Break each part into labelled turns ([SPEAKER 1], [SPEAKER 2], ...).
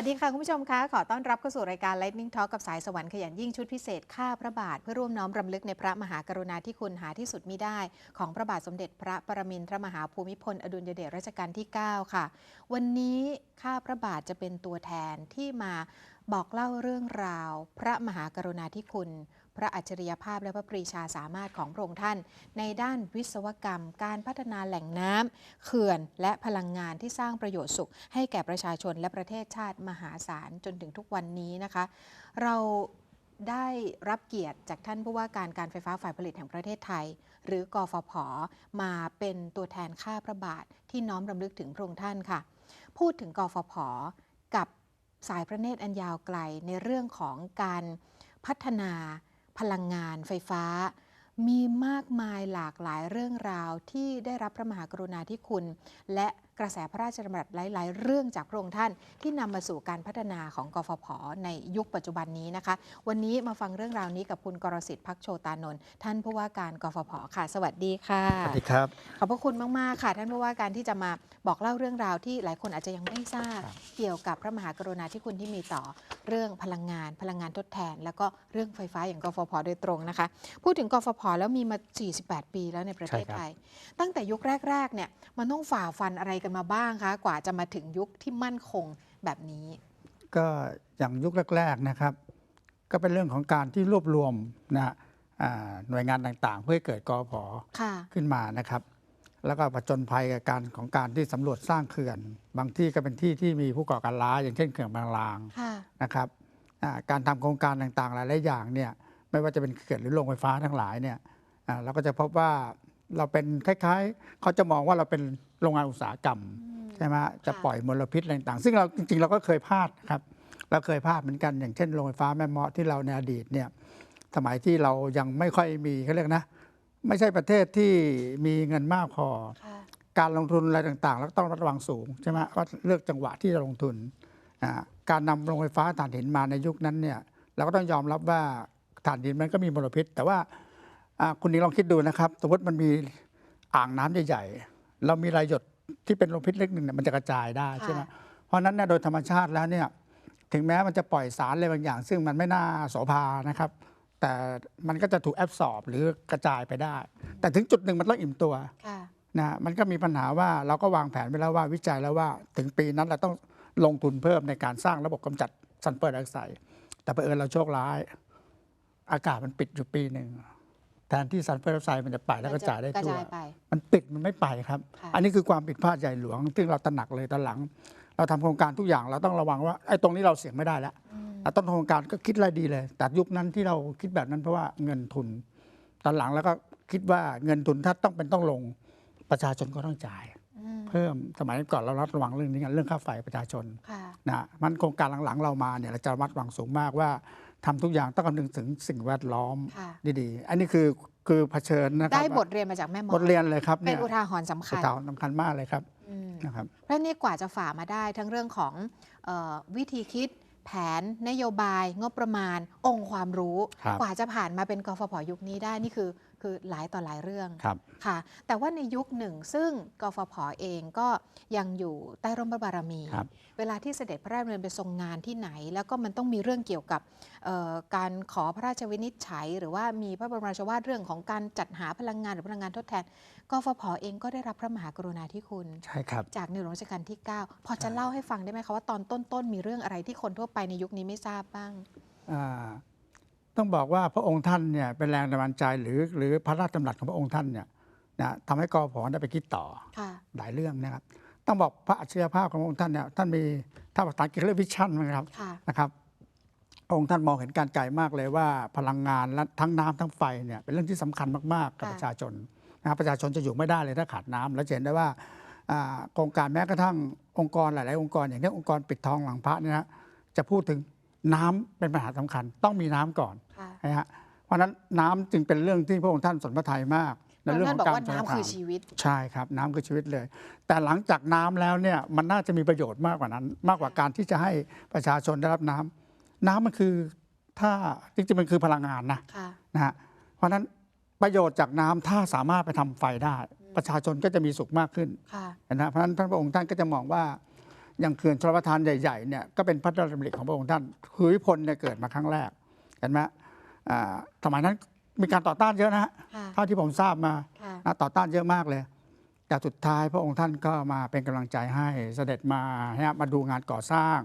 [SPEAKER 1] สวัสดีค่ะคุณผู้ชมคะขอต้อนรับเข้าสู่รายการ Lightning Talk กับสายสวรรค์ขยันยิ่งชุดพิเศษข้าพระบาท เพื่อร่วมน้อมรำลึกในพระมหากรุณาธิคุณหาที่สุดมิได้ ของพระบาทสมเด็จพระปรมินทรมหาภูมิพล อดุลยเดชรัชกาลที่ 9 ค่ะ วันนี้ข้าพระบาทจะเป็นตัวแทนที่มาบอกเล่าเรื่องราว พระมหากรุณาธิคุณ พระอัจฉริยภาพและพระปรีชาสามารถของพระองค์ท่าน ในด้านวิศวกรรม การพัฒนาแหล่งน้ำเขื่อน และพลังงานที่สร้างประโยชน์สุข ให้แก่ประชาชนและประเทศชาติมหาศาลจนถึงทุกวันนี้นะคะ เราได้รับเกียรติจากท่านผู้ว่าการการไฟฟ้าฝ่ายผลิตแห่งประเทศไทย หรือกฟผ มาเป็นตัวแทนข้าพระบาทที่น้อมรำลึกถึงพระองค์ท่านค่ะ พูดถึงกฟผ กับสายพระเนตรอันยาวไกลในเรื่องของการพัฒนา พลังงานไฟฟ้า มีมากมายหลากหลายเรื่องราวที่ได้รับพระมหากรุณาธิคุณ และ กระแสพระราชดำรัสหลาย ๆ เรื่องจากพระองค์ท่านที่นำมาสู่การพัฒนาของกฟผในยุคปัจจุบันนี้นะคะ วันนี้มาฟังเรื่องราวนี้กับคุณกรสิทธิ์พักโชตานนท์ท่านผู้ว่าการกฟผค่ะ สวัสดีค่ะ
[SPEAKER 2] สวัสดีครับ
[SPEAKER 1] ขอบพระคุณมาก ๆ ค่ะ ท่านผู้ว่าการที่จะมาบอกเล่าเรื่องราวที่หลายคนอาจจะยังไม่ทราบ
[SPEAKER 2] ครับ
[SPEAKER 1] เกี่ยวกับพระมหากรุณาธิคุณที่มีต่อเรื่องพลังงาน พลังงานทดแทน แล้วก็เรื่องไฟฟ้าอย่างกฟผโดยตรงนะคะ พูดถึงกฟผแล้วมีมา 48 ปีแล้วในประเทศไทย ตั้งแต่ยุคแรก ๆ เนี่ยมันต้องฝ่าฟันอะไรกันมาบ้างคะ กว่าจะมาถึงยุคที่มั่นคงแบบนี้
[SPEAKER 2] ก็อย่างยุคแรกๆนะครับ ก็เป็นเรื่องของการที่รวบรวมนะอ่าหน่วยงานต่างๆ เพื่อให้เกิดกอพอ
[SPEAKER 1] ค่ะ
[SPEAKER 2] ขึ้นมานะครับ แล้วก็ผจญภัยกับการของการที่สำรวจสร้างเขื่อน บางที่ก็เป็นที่ที่มีผู้ก่อการร้ายอย่างเช่นเขื่อนบางลาง
[SPEAKER 1] ค่ะ
[SPEAKER 2] นะครับอ่าการทำโครงการต่างๆ หลายๆอย่างเนี่ยไม่ว่าจะเป็นเขื่อนหรือโรงไฟฟ้าทั้งหลายเนี่ยอ่าเราก็จะพบว่าเราเป็นคล้ายๆ เขาจะมองว่าเราเป็น โรงงานอุตสาหกรรมใช่ไหมฮะจะปล่อยมลพิษอะไรต่างๆซึ่งเราจริงๆเราก็เคยพลาดครับเราเคยพลาดเหมือนกันอย่างเช่นโรงไฟฟ้าแม่เมาะที่เราในอดีตเนี่ยสมัยที่เรายังไม่ค่อยมีเขาเรียกนะ ไม่ใช่ประเทศที่มีเงินมากพอ
[SPEAKER 1] ค่ะ
[SPEAKER 2] การลงทุนอะไรต่างๆ แล้วต้องระวังสูงใช่ไหมว่าเลือกจังหวะที่จะลงทุนอ่าการนำโรงไฟฟ้าถ่านหินมาในยุคนั้นเนี่ยเราก็ต้องยอมรับว่าถ่านหินมันก็มีมลพิษ แต่ว่าอ่าคุณนิงลองคิดดูนะครับ สมมติมันมีอ่างน้ำใหญ่ๆ เรามีรายหยดที่เป็นมลพิษเล็กหนึ่งเนี่ยมันจะกระจายได้ใช่ไหม
[SPEAKER 1] ค่ะ
[SPEAKER 2] เพราะฉะนั้นเนี่ยโดยธรรมชาติแล้วเนี่ยถึงแม้มันจะปล่อยสารอะไรบางอย่าง ซึ่งมันไม่น่าโสภานะครับ แต่มันก็จะถูกแอบสอบหรือกระจายไปได้ แต่ถึงจุดหนึ่งมันต้องอิ่มตัว
[SPEAKER 1] ค่ะ
[SPEAKER 2] นะฮะมันก็มีปัญหาว่าเราก็วางแผนไว้แล้วว่าวิจัยแล้วว่า ถึงปีนั้นเราต้องลงทุนเพิ่มในการสร้างระบบกำจัดซัลเฟอร์ไดออกไซด์แต่เผอิญเราโชคร้าย อากาศมันปิดอยู่ปีหนึ่ง แทนที่ซัลเฟอร์ไดออกไซด์มันจะไปแล้วก็จ่ายได้
[SPEAKER 1] กระ
[SPEAKER 2] ทั่ว
[SPEAKER 1] จายไป
[SPEAKER 2] มันปิดมันไม่ไปครับ
[SPEAKER 1] ค่ะ
[SPEAKER 2] อันนี้คือความผิดพลาดใหญ่หลวง ซึ่งเราตระหนักเลยตอนหลัง เราทำโครงการทุกอย่างเราต้องระวังว่าไอ้ตรงนี้เราเสี่ยงไม่ได้แล้ว
[SPEAKER 1] อืม
[SPEAKER 2] เราต้นโครงการก็คิดอะไรดีเลย แต่ยุคนั้นที่เราคิดแบบนั้นเพราะว่าเงินทุน ตอนหลังแล้วก็คิดว่าเงินทุนถ้าต้องเป็นต้องลงประชาชนก็ต้องจ่าย
[SPEAKER 1] อืม
[SPEAKER 2] เพิ่มสมัยก่อนเราระวังเรื่องนี้กันเรื่องค่าไฟประชาชน
[SPEAKER 1] ค่ะ
[SPEAKER 2] นะมันโครงการหลังๆเรามาเนี่ยเราจะระมัดระวังสูงมากว่า ทำทุกอย่างต้องคำนึงถึงสิ่งแวดล้อม
[SPEAKER 1] ค่ะ
[SPEAKER 2] ดีๆ อันนี้คือคือเผชิญนะครั
[SPEAKER 1] ได้บทเรียนมาจากแม่หมอบ
[SPEAKER 2] ทเรียนเลยครับ
[SPEAKER 1] เป็น
[SPEAKER 2] เนี่ย
[SPEAKER 1] อุทาหรณ์สำคัญ
[SPEAKER 2] อุทาหรณ์สำคัญมากเลยครับ
[SPEAKER 1] อืม
[SPEAKER 2] นะครับ
[SPEAKER 1] เพราะนี่กว่าจะฝ่ามาได้ทั้งเรื่องของเออวิธีคิดแผนนโยบายงบประมาณองค์ความรู้
[SPEAKER 2] ครับ
[SPEAKER 1] กว่าจะผ่านมาเป็นกฟผยุคนี้ได้นี่คือ คือหลายต่อหลายเรื่อง
[SPEAKER 2] ครับ
[SPEAKER 1] ค่ะ แต่ว่าในยุคหนึ่งซึ่งกฟผเองก็ยังอยู่ใต้ร่มพระบารมี
[SPEAKER 2] ครับ
[SPEAKER 1] เวลาที่เสด็จพระราชดำเนินไปทรงงานที่ไหน แล้วก็มันต้องมีเรื่องเกี่ยวกับเอ่อการขอพระราชวินิจฉัย หรือว่ามีพระบรมราชวาทเรื่องของการจัดหาพลังงานหรือพลังงานทดแทนกฟผเองก็ได้รับพระมหากรุณาธิคุณ
[SPEAKER 2] ใช่ครับ
[SPEAKER 1] จากในหลวงรัชกาลที่ 9 พอจะเล่าให้ฟังได้ไหมคะว่าตอนต้นๆมีเรื่องอะไรที่คนทั่วไปในยุคนี้ไม่ทราบบ้าง
[SPEAKER 2] อ่า ต้องบอกว่าพระองค์ท่านเนี่ยเป็นแรงบันดาลใจหรือหรือพระราชดำรัสของพระองค์ท่านเนี่ยนะทำให้กอพอได้ไปคิดต่อ
[SPEAKER 1] ค่ะ
[SPEAKER 2] หลายเรื่องนะครับ ต้องบอกพระอัจฉริยภาพของพระองค์ท่านเนี่ยท่านมีถ้าภาษาอังกฤษเรียกวิชั่นนะครับ
[SPEAKER 1] ค่ะ
[SPEAKER 2] นะครับพระองค์ท่านมองเห็นการไกลมากเลยว่าพลังงานและทั้งน้ำทั้งไฟเนี่ยเป็นเรื่องที่สำคัญมากๆ กับ
[SPEAKER 1] ค่ะ
[SPEAKER 2] ประชาชนนะครับประชาชนจะอยู่ไม่ได้เลยถ้าขาดน้ำแล้วจะเห็นได้ว่าอ่าโครงการแม้กระทั่งองค์กรหลาย ๆ องค์กรอย่างเช่นองค์กรปิดทองหลังพระเนี่ยนะจะพูดถึง น้ำเป็นปัญหาสำคัญ ต้องมีน้ำก่อน
[SPEAKER 1] ค่ะ
[SPEAKER 2] นะฮะเพราะฉะนั้นน้ำจึงเป็นเรื่องที่พระองค์ท่านสนพระทัยมากในเรื่อง
[SPEAKER 1] ท่า
[SPEAKER 2] ข
[SPEAKER 1] น
[SPEAKER 2] อง
[SPEAKER 1] บอก
[SPEAKER 2] การ
[SPEAKER 1] ว่าน้ำคือ
[SPEAKER 2] ชลประท
[SPEAKER 1] ชีวิต
[SPEAKER 2] ใช่ครับ น้ำคือชีวิตเลย แต่หลังจากน้ำแล้วเนี่ยมันน่าจะมีประโยชน์มากกว่านั้น มากกว่าการที่จะให้ประชาชนได้รับน้ำน้ำมันคือถ้าจริงๆมันคือพลังงานนะ
[SPEAKER 1] ค่ะ
[SPEAKER 2] นะฮะเพราะฉะนั้นประโยชน์จากน้ำถ้าสามารถไปทำไฟได้ ประชาชนก็จะมีสุขมากขึ้น
[SPEAKER 1] ค่ะ
[SPEAKER 2] นะเพราะฉะนั้นท่านพระองค์ท่านก็จะมองว่า อย่างเขื่อนชลประทานใหญ่ๆเนี่ยก็เป็นพระราชดำริของพระองค์ท่านภูมิพลเนี่ยเกิดมาครั้งแรกเห็นไหมอ่าสมัยนั้นมีการต่อต้านเยอะนะฮะ
[SPEAKER 1] ค่ะ
[SPEAKER 2] เท่าที่ผมทราบมา
[SPEAKER 1] ค่ะ
[SPEAKER 2] นะต่อต้านเยอะมากเลย แต่สุดท้ายพระองค์ท่านก็มาเป็นกำลังใจให้เสด็จมาฮะมาดูงานก่อสร้าง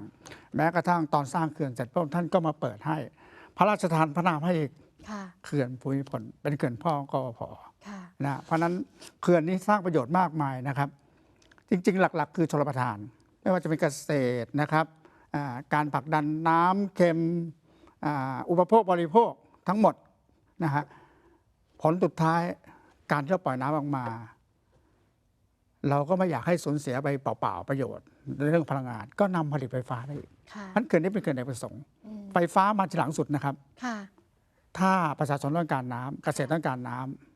[SPEAKER 2] แม้กระทั่งตอนสร้างเขื่อนเสร็จพระองค์ท่านก็มาเปิดให้ พระราชทานพระนามให้อีก
[SPEAKER 1] ค่ะ
[SPEAKER 2] เขื่อนภูมิพลเป็นเขื่อนพ่อกอพ
[SPEAKER 1] ค่ะ
[SPEAKER 2] นะเพราะฉะนั้นเขื่อนนี้สร้างประโยชน์มากมายนะครับ จริง ๆ หลัก ๆ คือชลประทาน ไม่ว่าจะเป็นเกษตรนะครับอ่าการผลักดันน้ำเค็มอ่าอุปโภคบริโภคทั้งหมดนะฮะผลสุดท้ายการที่เราปล่อยน้ำออกมา เราก็ไม่อยากให้สูญเสียไปเปล่าๆประโยชน์ในเรื่องพลังงาน ก็นำผลิตไฟฟ้าได้อีก
[SPEAKER 1] ค่ะ
[SPEAKER 2] พันเขื่อนนี้เป็นเขื่อนเอกประสงค์
[SPEAKER 1] อืม
[SPEAKER 2] ไฟฟ้ามาทีหลังสุดนะครับ
[SPEAKER 1] ค่ะ
[SPEAKER 2] ถ้าประชาชนต้องการน้ำเกษตรต้องการน้ำ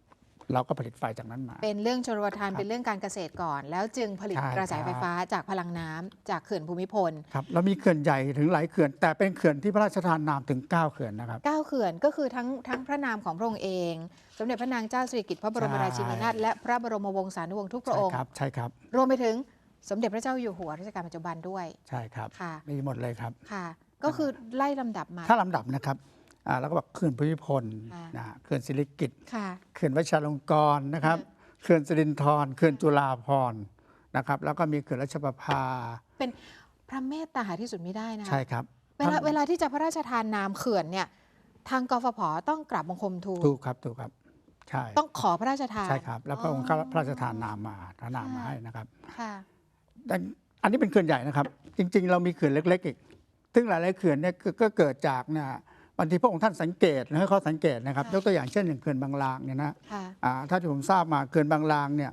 [SPEAKER 2] เราก็ผลิตไฟจากนั้นมา
[SPEAKER 1] เป็นเรื่องชลประทาน
[SPEAKER 2] ครับ
[SPEAKER 1] เป็นเรื่องการเกษตรก่อน แล้วจึงผลิต
[SPEAKER 2] ใช่
[SPEAKER 1] กระแส
[SPEAKER 2] ครับ
[SPEAKER 1] ไฟฟ้าจากพลังน้ำจากเขื่อนภูมิพล
[SPEAKER 2] ครับเรามีเขื่อนใหญ่ถึงหลายเขื่อน แต่เป็นเขื่อนที่พระราชทานนามถึง 9 เขื่อนนะครับ
[SPEAKER 1] เก้าเขื่อนก็คือทั้งทั้งพระนามของพระองค์เอง สมเด็จพระนางเจ้าสิริกิติ์พระบรม
[SPEAKER 2] ใช่
[SPEAKER 1] ราชินีนาถและพระบรมวงศานุวงศ์ทุกพระ
[SPEAKER 2] ใช่
[SPEAKER 1] องค์
[SPEAKER 2] ครับใช่ครับ
[SPEAKER 1] รวมไปถึงสมเด็จพระเจ้าอยู่หัวรัชกาลปัจจุบันด้วย
[SPEAKER 2] ใช่ครับ
[SPEAKER 1] ค่ะ
[SPEAKER 2] มีหมดเลยครับ
[SPEAKER 1] ค่ะ ก็คือไล่ลำดับมา
[SPEAKER 2] ถ้าลำดับนะครับ อ่าเราก็บอกเขื่อนภูมิพล
[SPEAKER 1] ค่ะ
[SPEAKER 2] นะฮะเขื่อนศิริกิติ์
[SPEAKER 1] ค่ะ
[SPEAKER 2] เขื่อนวชรลงกรณ์นะครับเขื่อนสิรินธรเขื่อนจุฬาภรณ์นะครับ แล้วก็มีเขื่อนรัชประภา
[SPEAKER 1] เป็นพระเมตตาหาที่สุดไม่ได้นะ
[SPEAKER 2] ใช่ครับ
[SPEAKER 1] เวลา
[SPEAKER 2] ท่าน
[SPEAKER 1] เวลาที่จะพระราชทานนามเขื่อนเนี่ยทางกฟผต้องกราบบังคมทูล
[SPEAKER 2] ถูกครับถูกครับใช่
[SPEAKER 1] ต้องขอพระราชทาน
[SPEAKER 2] ใช่ครับ แล้วพระองค์ก็พระราชทานนามมาทานนามมา
[SPEAKER 1] ค่ะ
[SPEAKER 2] ให้นะครับ
[SPEAKER 1] ค่ะ
[SPEAKER 2] แต่อันนี้เป็นเขื่อนใหญ่นะครับ จริง ๆ เรามีเขื่อนเล็ก ๆ อีก ซึ่งหลายๆเขื่อนเนี่ยก็ก็เกิดจากเนี่ย บางทีพระองค์ท่านสังเกตนะให้เขาสังเกตนะครับ
[SPEAKER 1] ค่ะ
[SPEAKER 2] ยกตัวอย่างเช่นอย่างเขื่อนบางลางเนี่ยนะ
[SPEAKER 1] ค่ะ
[SPEAKER 2] อ่าถ้าที่ผมทราบมาเขื่อนบางลางเนี่ย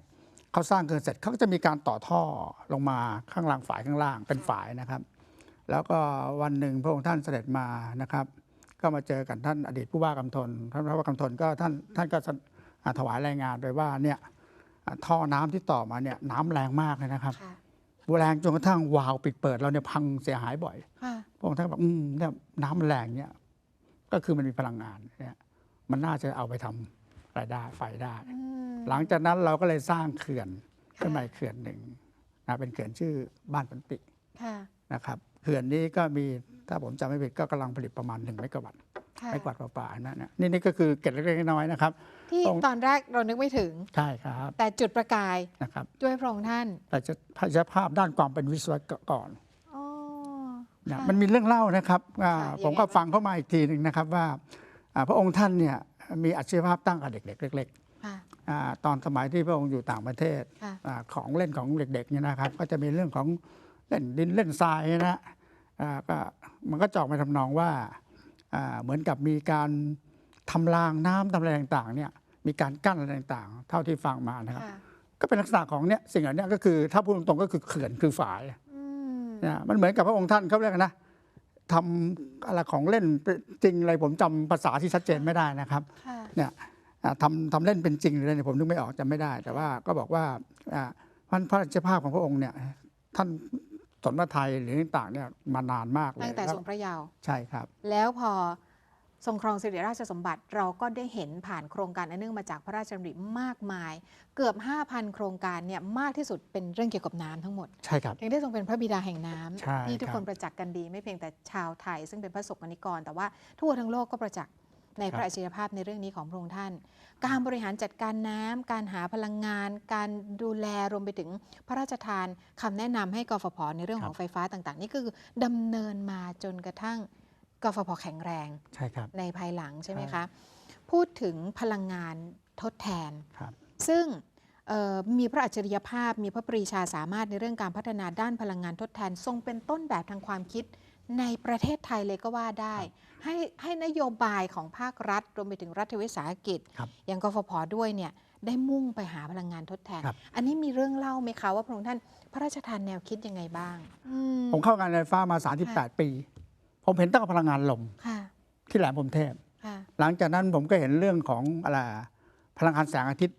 [SPEAKER 2] เขาสร้างเขื่อนเสร็จเขาก็จะมีการต่อท่อลงมาข้างล่างฝายข้างล่างเป็นฝายนะครับ แล้วก็วันหนึ่งพระองค์ท่านเสด็จมานะครับ ก็มาเจอกันท่านอดีตผู้ว่ากำธนท่านผู้ว่ากำธนก็ท่านท่านก็อ่าถวายรายงานไปว่าเนี่ยอ่าท่อน้ำที่ต่อมาเนี่ยน้ำแรงมากเลยนะครับ
[SPEAKER 1] ค่ะ
[SPEAKER 2] แรงจนกระทั่งวาล์วปิดเปิดเราเนี่ยพังเสียหายบ่อย
[SPEAKER 1] ค่ะ
[SPEAKER 2] พระองค์ท่านก็บอกอืมเนี่ยน้ำมันแรงเนี่ย ก็คือมันมีพลังงานเนี่ยมันน่าจะเอาไปทำรายได้ไฟได้
[SPEAKER 1] อืม
[SPEAKER 2] หลังจากนั้นเราก็เลยสร้างเขื่อน
[SPEAKER 1] ค่ะ
[SPEAKER 2] ขึ้นมาอีกเขื่อนหนึ่งนะเป็นเขื่อนชื่อบ้านปันติ
[SPEAKER 1] ค่ะ
[SPEAKER 2] นะครับเขื่อนนี้ก็มีถ้าผมจำไม่ผิดก็กำลังผลิตประมาณ1เมกะวัตต์
[SPEAKER 1] ค่ะ
[SPEAKER 2] ไม่กวาดเปล่าๆนะเนี่ยนี่นี่ก็คือเกร็ดเล็กๆน้อยๆนะครับ
[SPEAKER 1] ที่
[SPEAKER 2] ตรง
[SPEAKER 1] ตอนแรกเรานึกไม่ถึง
[SPEAKER 2] ใช่ครับ
[SPEAKER 1] แต่จุดประกาย
[SPEAKER 2] นะครับ
[SPEAKER 1] ด้วยพระองค์ท่าน
[SPEAKER 2] แต่จะใช้ภาพด้านความเป็นวิศวกร
[SPEAKER 1] อ๋อ
[SPEAKER 2] นะ
[SPEAKER 1] ค่ะ
[SPEAKER 2] มันมีเรื่องเล่านะครับอ่า
[SPEAKER 1] ค่ะยังไง
[SPEAKER 2] ผมก็
[SPEAKER 1] บ้าง
[SPEAKER 2] ฟังเข้ามาอีกทีหนึ่งนะครับว่าอ่าพระองค์ท่านเนี่ยมีอาชีพภาพตั้งแต่เด็กๆเล็ก
[SPEAKER 1] ค่ะ
[SPEAKER 2] ๆอ่าตอนสมัยที่พระองค์อยู่ต่างประเทศ
[SPEAKER 1] ค่ะ
[SPEAKER 2] อาของเล่นของเด็กๆเนี่ยนะครับ ก็จะมีเรื่องของเล่นดินเล่นทรายนะอ่าก็มันก็จะออกมาทำนองว่าอ่าเหมือนกับมีการทำรางน้ำทำอะไรต่างๆเนี่ยมีการกั้นอะไรต่างๆ เท่าที่ฟังมานะครับ
[SPEAKER 1] ค่ะ
[SPEAKER 2] ก็เป็นลักษณะของเนี่ยสิ่งเหล่านี้ก็คือถ้าพูดตรงๆก็คือเขื่อนคือฝาย
[SPEAKER 1] อืม
[SPEAKER 2] นะมันเหมือนกับพระองค์ท่านเขาเรียกกันนะทำอะไรของเล่นจริงอะไรผมจำภาษาที่ชัดเจนไม่ได้นะครับ
[SPEAKER 1] ค่ะ
[SPEAKER 2] เนี่ยอ่าทำทำเล่นเป็นจริงหรืออะไรเนี่ยผมนึกไม่ออกจำไม่ได้ แต่ว่าก็บอกว่าอ่าพระพระราชภาพของพระองค์เนี่ยท่านสนพระไทยหรือต่างๆเนี่ยมานานมากเลย
[SPEAKER 1] ตั้งแต่
[SPEAKER 2] แล้ว
[SPEAKER 1] ทรงพระเยาว์
[SPEAKER 2] ใช่ครับ
[SPEAKER 1] แล้วพอ ทรงครองสิริราชสมบัติเราก็ได้เห็นผ่านโครงการอันเนื่องมาจากพระราชดำริมากมาย เกือบ 5,000 โครงการเนี่ยมากที่สุดเป็นเรื่องเกี่ยวกับน้ำทั้งหมด
[SPEAKER 2] ใช่ครับ
[SPEAKER 1] ถึงได้ทรงเป็นพระบิดาแห่งน้ำ
[SPEAKER 2] ใช่
[SPEAKER 1] ที่ทุก
[SPEAKER 2] ครับ
[SPEAKER 1] คนประจักษ์กันดี ไม่เพียงแต่ชาวไทย ซึ่งเป็นพระสงฆ์นิกร แต่ว่าทั่วทั้งโลกก็ประจักษ์ในพระอัจฉริยภาพในเรื่องนี้ของพระองค์ท่าน การบริหารจัดการน้ำการหาพลังงาน การดูแลรวมไปถึงพระราชทานคำแนะนำให้กฟผในเรื่องของไฟฟ้าต่าง ๆ นี่คือดำเนินมาจนกระทั่ง กฟผแข็งแรง
[SPEAKER 2] ใช่ครับ
[SPEAKER 1] ในภายหลังใช่ไหม
[SPEAKER 2] ครั
[SPEAKER 1] คะ
[SPEAKER 2] บ
[SPEAKER 1] พูดถึงพลังงานทดแทน
[SPEAKER 2] ครับ
[SPEAKER 1] ซึ่งเอ่อมีพระอัจฉริยภาพมีพระปรีชาสามารถในเรื่องการพัฒนาด้านพลังงานทดแทน ทรงเป็นต้นแบบทางความคิดในประเทศไทยเลยก็ว่าได้ ให้ให้นโยบายของภาครัฐ รวมไปถึงรัฐวิสาหกิจ
[SPEAKER 2] ครับ
[SPEAKER 1] อย่างกฟผด้วยเนี่ยได้มุ่งไปหาพลังงานทดแทน
[SPEAKER 2] ครับ
[SPEAKER 1] อันนี้มีเรื่องเล่าไหมคะว่าพระองค์ท่านพระราชทานแนวคิดยังไงบ้างอืม
[SPEAKER 2] ผมเข้างานไฟฟ้ามา 38 ปี ผมเห็นตั้งแต่พลังงานลม
[SPEAKER 1] ค่ะ
[SPEAKER 2] ที่แหลมพรหมเทพ
[SPEAKER 1] ค่ะ
[SPEAKER 2] หลังจากนั้นผมก็เห็นเรื่องของอะไรพลังงานแสงอาทิตย์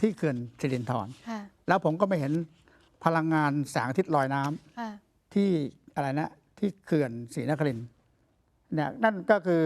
[SPEAKER 2] ที่เขื่อนสิรินธร
[SPEAKER 1] ค่ะ
[SPEAKER 2] แล้วผมก็ไม่เห็นพลังงานแสงอาทิตย์ลอยน้ำ
[SPEAKER 1] ค่ะ
[SPEAKER 2] ที่อะไรนะ ที่เขื่อนศรีนครินทร์เนี่ยนั่นก็คือ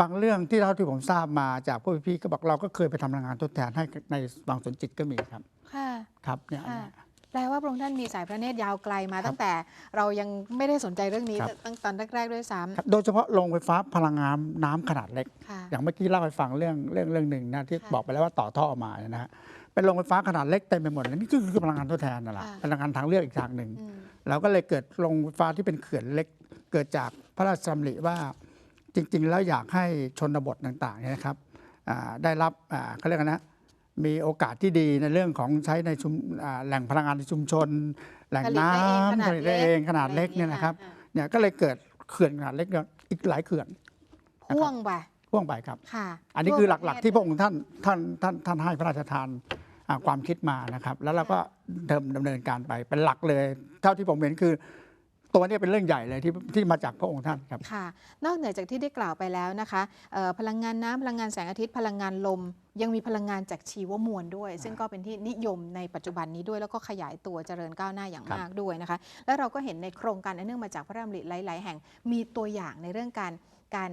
[SPEAKER 2] บางเรื่องที่เท่าที่ผมทราบมาจากพวกพี่ๆก็บอกเราก็เคยไปทำพลังงานทดแทนให้ในบางสวนจิตก็มีครับ
[SPEAKER 1] ค่ะ
[SPEAKER 2] ครับเนี่ย
[SPEAKER 1] ค่ะ ลว่าพระองค์ท่านมีสายพระเนตรยาวไกลมาตั้งแต่เรายังไม่ได้สนใจเรื่องนี้
[SPEAKER 2] ครับ
[SPEAKER 1] ตั้งตอนแรกๆด้วยซ้
[SPEAKER 2] ครับโดยเฉพาะโรงไฟฟ้าพลังงานน้ำขนาดเล็กำ
[SPEAKER 1] ค่ะ
[SPEAKER 2] อย่างเมื่อกี้เล่าให้ฟังเรื่องเรื่องเรื่องหนึ่งนะที่
[SPEAKER 1] ค่ะ
[SPEAKER 2] บอกไปแล้วว่าต่อท่อมาเนี่ยนะฮะเป็นโรงไฟฟ้าขนาดเล็กเต็มไปหมดเลยนี่ก็คือพลังงานทดแทนนั่นแหละ
[SPEAKER 1] ค่ะ
[SPEAKER 2] พลังงานทางเลือกอีกทางหนึ่ง
[SPEAKER 1] อืม
[SPEAKER 2] เราก็เลยเกิดโรงไฟฟ้าที่เป็นเขื่อนเล็ก เกิดจากพระราชดำริว่าจริง ๆ แล้วอยากให้ชนบทต่างๆเนี่ยนะครับอ่าได้รับอ่าเขาเรียกกันนะ มีโอกาสที่ดีในเรื่องของใช้ในชุมอ่าแหล่งพลังงานในชุมชน แหล่งน้ำผลิตได้เองขนาดเล็กเนี่ยนะครับ
[SPEAKER 1] อ่า
[SPEAKER 2] เนี่ยก็เลยเกิดเขื่อนขนาดเล็กเนี่ยอีกหลายเขื่อน
[SPEAKER 1] พ่วงไป
[SPEAKER 2] พ่วงไปครับ
[SPEAKER 1] ค่ะ
[SPEAKER 2] อันนี้คือหลักๆที่พระองค์ท่านท่านท่านท่านให้พระราชทานอ่าความคิดมานะครับ แล้วเราก็เดิมดำเนินการไปเป็นหลักเลย เท่าที่ผมเห็นคือ ตัวนี้เป็นเรื่องใหญ่เลยที่ที่มาจากพระองค์ท่านครับ
[SPEAKER 1] ค่ะ นอกเหนือจากที่ได้กล่าวไปแล้วนะคะเอ่อพลังงานน้ำพลังงานแสงอาทิตย์พลังงานลม ยังมีพลังงานจากชีวมวลด้วย ซึ่งก็เป็นที่นิยมในปัจจุบันนี้ด้วยแล้วก็ขยายตัวเจริญก้าวหน้าอย่าง
[SPEAKER 2] ครับ
[SPEAKER 1] มากด้วยนะคะ แล้วเราก็เห็นในโครงการอันเนื่องมาจากพระราชดำริหลาย ๆ แห่งมีตัวอย่างในเรื่องการการ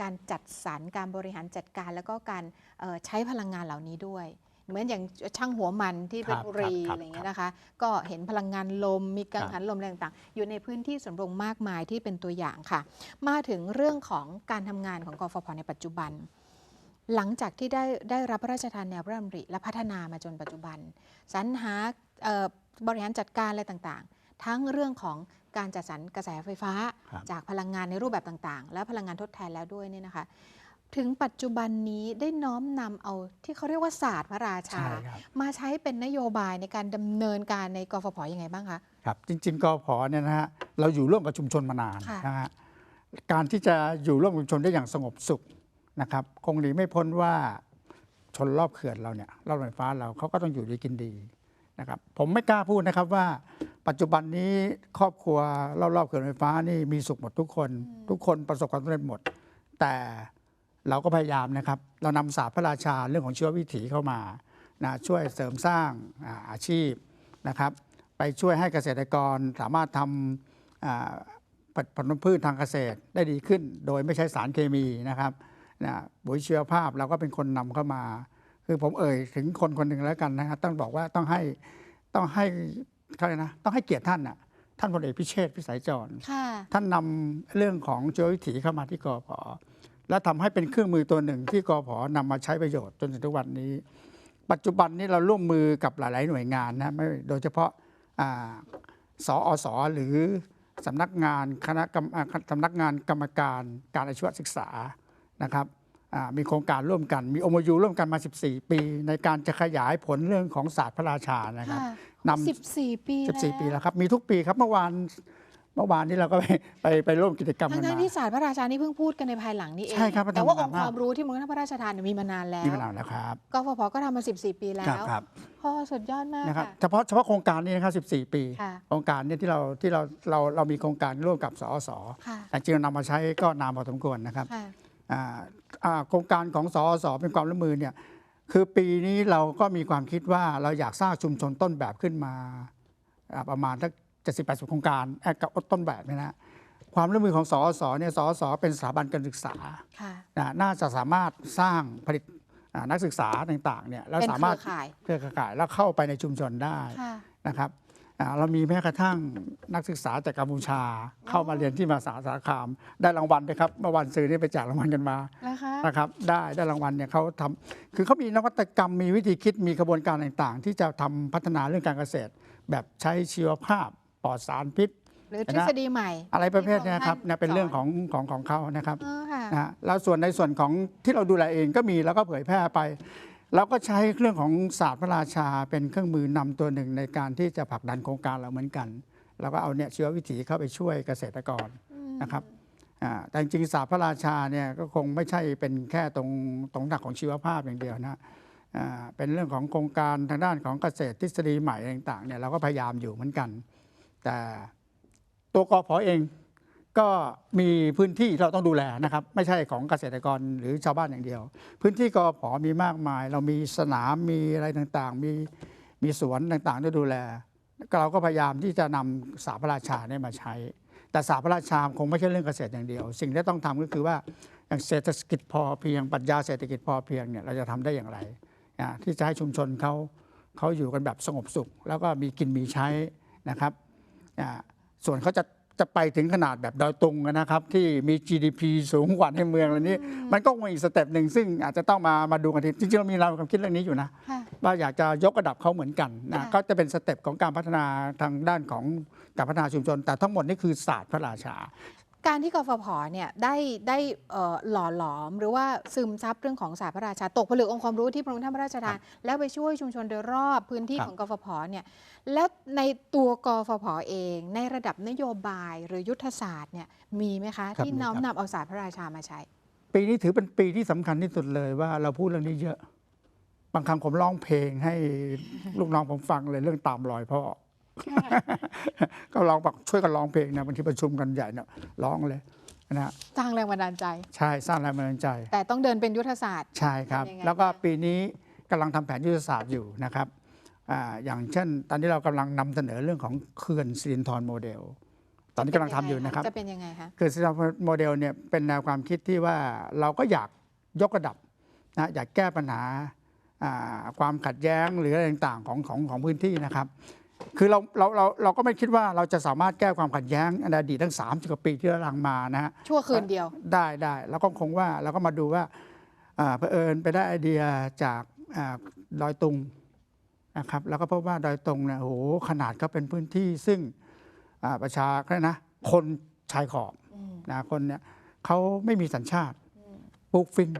[SPEAKER 1] การจัดสรรการบริหารจัดการ แล้วก็การเอ่อใช้พลังงานเหล่านี้ด้วยเหมือนอย่างช่างหัวมันที่เพชรบุรี
[SPEAKER 2] ครับครับ
[SPEAKER 1] อะไรอย่างเงี้ยนะคะ ก็เห็นพลังงานลมมีกัง
[SPEAKER 2] ครับ
[SPEAKER 1] หันลมอะไรต่างๆ อยู่ในพื้นที่ส่วนรวมมากมายที่เป็นตัวอย่างค่ะ มาถึงเรื่องของการทำงานของกฟผในปัจจุบัน หลังจากที่ได้ได้รับพระราชทานแนวพระดำริและพัฒนามาจนปัจจุบัน สรรหาเอ่อบริหารจัดการอะไรต่างๆ ทั้งเรื่องของการจัดสรรกระแสไฟฟ้า
[SPEAKER 2] ครับ
[SPEAKER 1] จากพลังงานในรูปแบบต่างๆ และพลังงานทดแทนแล้วด้วยเนี่ยนะคะ ถึงปัจจุบันนี้ได้น้อมนำเอาที่เขาเรียกว่าศาสตร์พระราชา
[SPEAKER 2] ใช่ครับ
[SPEAKER 1] มาใช้เป็นนโยบายในการดำเนินการในกฟผยังไงบ้างคะ
[SPEAKER 2] ครับจริงๆกพเนี่ยนะฮะเราอยู่ร่วมกับชุมชนมานาน
[SPEAKER 1] ค่ะ
[SPEAKER 2] นะฮะการที่จะอยู่ร่วมกับชุมชนได้อย่างสงบสุข นะครับคงหนีไม่พ้นว่าชนรอบเขื่อนเราเนี่ยรอบไฟฟ้าเราเขาก็ต้องอยู่ดีกินดีนะครับผมไม่กล้าพูดนะครับว่า ปัจจุบันนี้ครอบครัวรอบๆเขื่อนไฟฟ้านี่มีสุขหมดทุกคน ทุกคนประสบความสำเร็จหมด แต่เราก็พยายามนะครับ เรานำศาสตร์พระราชาเรื่องของชีววิถีเข้ามานะช่วยเสริมสร้างอ่าอาชีพนะครับ ไปช่วยให้เกษตรกรสามารถทำอ่าผลผลพืชทางเกษตรได้ดีขึ้น โดยไม่ใช้สารเคมีนะครับ นะปุ๋ยชีวภาพเราก็เป็นคนนำเข้ามา คือผมเอ่ยถึงคนคนหนึ่งแล้วกันนะครับต้องบอกว่าต้องให้ต้องให้เขาเลยกนะต้องให้เกียรติท่านน่ะท่านพลเอกพิเชษฐ์พิสัยจร
[SPEAKER 1] ค่ะ
[SPEAKER 2] ท่านนำเรื่องของชีววิถีเข้ามาที่กอพและทำให้เป็นเครื่องมือตัวหนึ่งที่กอพนำมาใช้ประโยชน์จนถึงทุกวันนี้ ปัจจุบันนี้เราร่วมมือกับหลาย ๆ หน่วยงานนะไม่โดยเฉพาะอ่าสอสหรือสำนักงานคณะกรรมอ่าสำนักงานกรรมการการอาชีวศึกษา นะครับอ่ามีโครงการร่วมกัน มีอมยูร่วมกันมา 14 ปี ในการจะขยายผลเรื่องของศาสตร์พระราชานะครับ
[SPEAKER 1] ค่ะ
[SPEAKER 2] นำ
[SPEAKER 1] สิบสี่ปี
[SPEAKER 2] 14 ปีแล้วครับ มีทุกปีครับเมื่อวานเมื่อวานนี้เราก็ไปไปไปร่วมกิจกรรม
[SPEAKER 1] ทั้
[SPEAKER 2] กัน
[SPEAKER 1] ง
[SPEAKER 2] มา
[SPEAKER 1] ทั้งๆที่ศาสตร์พระราชานี่เพิ่งพูดกันในภายหลังนี่เอง
[SPEAKER 2] ใช่ครับ
[SPEAKER 1] แต่ว่า
[SPEAKER 2] มัน
[SPEAKER 1] อง
[SPEAKER 2] ทำมานาน
[SPEAKER 1] ค์ความรู้ที่มูลนิธิพระราชทานเนยมีมานานแล้ว
[SPEAKER 2] มีมานานแล้วครับ
[SPEAKER 1] กฟผก็ทำมา 14 ปีแล้
[SPEAKER 2] ครับ
[SPEAKER 1] ว
[SPEAKER 2] ครับ
[SPEAKER 1] โอ้สุดยอดมาก
[SPEAKER 2] นะครับ
[SPEAKER 1] ค่ะ
[SPEAKER 2] เฉพาะเฉพาะโครงการนี้นะครับ 14 ปี
[SPEAKER 1] ค่ะ
[SPEAKER 2] โครงการเนี้ที่เราที่เราเราเรามีโครงการร่วมกับสอส
[SPEAKER 1] ค่ะ
[SPEAKER 2] แต่จริงๆเรานำมาใช้ก็นานพอสมควรนะครับ
[SPEAKER 1] ค่ะ
[SPEAKER 2] อ่าอ่า โครงการของสอสเป็นความร่วมมือเนี่ยคือปีนี้เราก็มีความคิดว่าเราอยากสร้างชุมชนต้นแบบขึ้นมาอ่าประมาณสักเจ็ดสิบแปดสิบโครงการเอ่อกับต้นแบบเนี่ยนะความร่วมมือของสอสเนี่ยสอสเป็นสถาบันการศึกษา
[SPEAKER 1] ค่ะ
[SPEAKER 2] นะน่าจะสามารถสร้างผลิตอ่านักศึกษาต่างๆเนี่ยแล้ว
[SPEAKER 1] เป็น
[SPEAKER 2] สา
[SPEAKER 1] เค
[SPEAKER 2] มาร
[SPEAKER 1] รื
[SPEAKER 2] ถ
[SPEAKER 1] อข่าย
[SPEAKER 2] เครือข่ายแล้วเข้าไปในชุมชนได้
[SPEAKER 1] ค่ะ
[SPEAKER 2] นะครับอ่า เรามีแม้กระทั่งนักศึกษาจากกัมพูชา เข้ามาเรียนที่มหาสารสารคาม ได้รางวัลด้วยครับเมื่อวันซื้อนี่ไปแจกรางวัลกันมา
[SPEAKER 1] นะคะ
[SPEAKER 2] นะครับได้ได้รางวัลเนี่ยเขาทำคือเขามีนวัตกรรมมีวิธีคิดมีกระบวนการต่างๆ ที่จะทำพัฒนาเรื่องการเกษตร แบบใช้ชีวภาพปลอดสารพิษ
[SPEAKER 1] หรือทฤษฎีใหม่
[SPEAKER 2] อะไรประเภทเนี้ครับ
[SPEAKER 1] ที่พระองค์ท่าน
[SPEAKER 2] เนี่ยเป็นเรื่อง
[SPEAKER 1] สอน
[SPEAKER 2] ของของของเขานะครับ
[SPEAKER 1] เออค่ะ
[SPEAKER 2] นะฮะแล้วส่วนในส่วนของที่เราดูแลเองก็มีแล้วก็เผยแพร่ไป เราก็ใช้เรื่องของศาสตร์พระราชาเป็นเครื่องมือนำตัวหนึ่งในการที่จะผลักดันโครงการเราเหมือนกันเราก็เอาเนี่ยชีววิถีเข้าไปช่วยเกษตรกรนะครับอ่าแต่จริงๆศาสตร์พระราชาเนี่ยก็คงไม่ใช่เป็นแค่ตรงตรงหนักของชีวภาพอย่างเดียวนะอ่าเป็นเรื่องของโครงการทางด้านของเกษตรทฤษฎีใหม่ต่างๆเนี่ยเราก็พยายามอยู่เหมือนกัน แต่ตัวกอพอเอง ก็มีพื้นที่เราต้องดูแลนะครับ ไม่ใช่ของเกษตรกรหรือชาวบ้านอย่างเดียว พื้นที่กอพอมีมากมาย เรามีสนามมีอะไรต่างๆ มีมีสวนต่างๆที่ดูแลเราก็พยายามที่จะนำสาพระราชาเนี่ยมาใช้ แต่สาพระราชาคงไม่ใช่เรื่องเกษตรอย่างเดียว สิ่งที่ต้องทำก็คือว่าอย่างเศรษฐกิจพอเพียงปรัชญาเศรษฐกิจพอเพียงเนี่ยเราจะทำได้อย่างไร ที่จะให้ชุมชนเขาเขาอยู่กันแบบสงบสุข แล้วก็มีกินมีใช้นะครับส่วนเขาจะ จะไปถึงขนาดแบบดอยตุงนะครับ ที่มี GDP สูงกว่าในเมืองอะไรนี้ มันก็คงอีกสเต็ปหนึ่งซึ่งอาจจะต้องมามาดูกันทีจริงๆเรามีเราความคิดเรื่องนี้อยู่นะ
[SPEAKER 1] ค่ะ
[SPEAKER 2] ว่าอยากจะยกระดับเขาเหมือนกันนะ
[SPEAKER 1] ค่ะ
[SPEAKER 2] ก็จะเป็นสเต็ปของการพัฒนาทางด้านของการพัฒนาชุมชน แต่ทั้งหมดนี่คือศาสตร์พระราชา
[SPEAKER 1] การที่กฟผเนี่ยได้ได้เอ่อหล่อหลอม หรือว่าซึมซับเรื่องของศาสตร์พระราชาตกผลึกองค์ความรู้ที่พระองค์ท่านพระราชทานแล้วไปช่วยชุมชนโดยรอบพื้นที่
[SPEAKER 2] ครับ
[SPEAKER 1] ของกฟผเนี่ย แล้วในตัวกฟผเอง ในระดับนโยบายหรือยุทธศาสตร์เนี่ยมีไหมคะ
[SPEAKER 2] ครับ
[SPEAKER 1] ที่
[SPEAKER 2] มี
[SPEAKER 1] น้อม
[SPEAKER 2] ครับ
[SPEAKER 1] นำเอาศาสตร์พระราชามาใช้
[SPEAKER 2] ปีนี้ถือเป็นปีที่สำคัญที่สุดเลยว่าเราพูดเรื่องนี้เยอะ บางครั้งผมร้องเพลงให้ลูกน้องผมฟังเลยเรื่องตามรอยพ่อก็ร้องบอกช่วยกันร้องเพลงนะบางทีประชุมกันใหญ่เนี่ยร้องเลยนะฮะ
[SPEAKER 1] สร้างแรงบันดาลใจ
[SPEAKER 2] ใช่สร้างแรงบันดาลใจ
[SPEAKER 1] แต่ต้องเดินเป็นยุทธศาสตร์
[SPEAKER 2] ใช่ครับ
[SPEAKER 1] เป็นยังไง
[SPEAKER 2] แล้วก็
[SPEAKER 1] บ้าง
[SPEAKER 2] ปีนี้กำลังทำแผนยุทธศาสตร์อยู่นะครับ อาอย่างเช่น ตอนนี้เรากำลังนำเสนอเรื่องของเขื่อนสิรินธรโมเดล ตอนนี้กำลังทำอยู่นะครับ
[SPEAKER 1] จะเป็นยังไงคะ
[SPEAKER 2] เขื่อนสิรินธรโมเดลเนี่ยเป็นแนวความคิดที่ว่าเราก็อยากยกระดับนะอยากแก้ปัญหาอ่าความขัดแย้งหรืออะไรต่างๆของของของพื้นที่นะครับ คือเราเราเราเราก็ไม่คิดว่าเราจะสามารถแก้ความขัดแย้งในอดีตทั้ง30กว่าปีที่เราลังมานะฮะ
[SPEAKER 1] ชั่วคืนเดียว
[SPEAKER 2] ได้ได้แล้วก็คงว่าเราก็มาดูว่าอ่าเผอิญไปได้ไอเดียจากอาดอยตุง นะครับแล้วก็พบว่าดอยตุงเนี่ยโอ้โหขนาดก็เป็นพื้นที่ซึ่งอ่าประชาก็นะคนชายขอบ
[SPEAKER 1] อืม
[SPEAKER 2] นะคนเนี่ยเขาไม่มีสัญชาติปลูกฟิน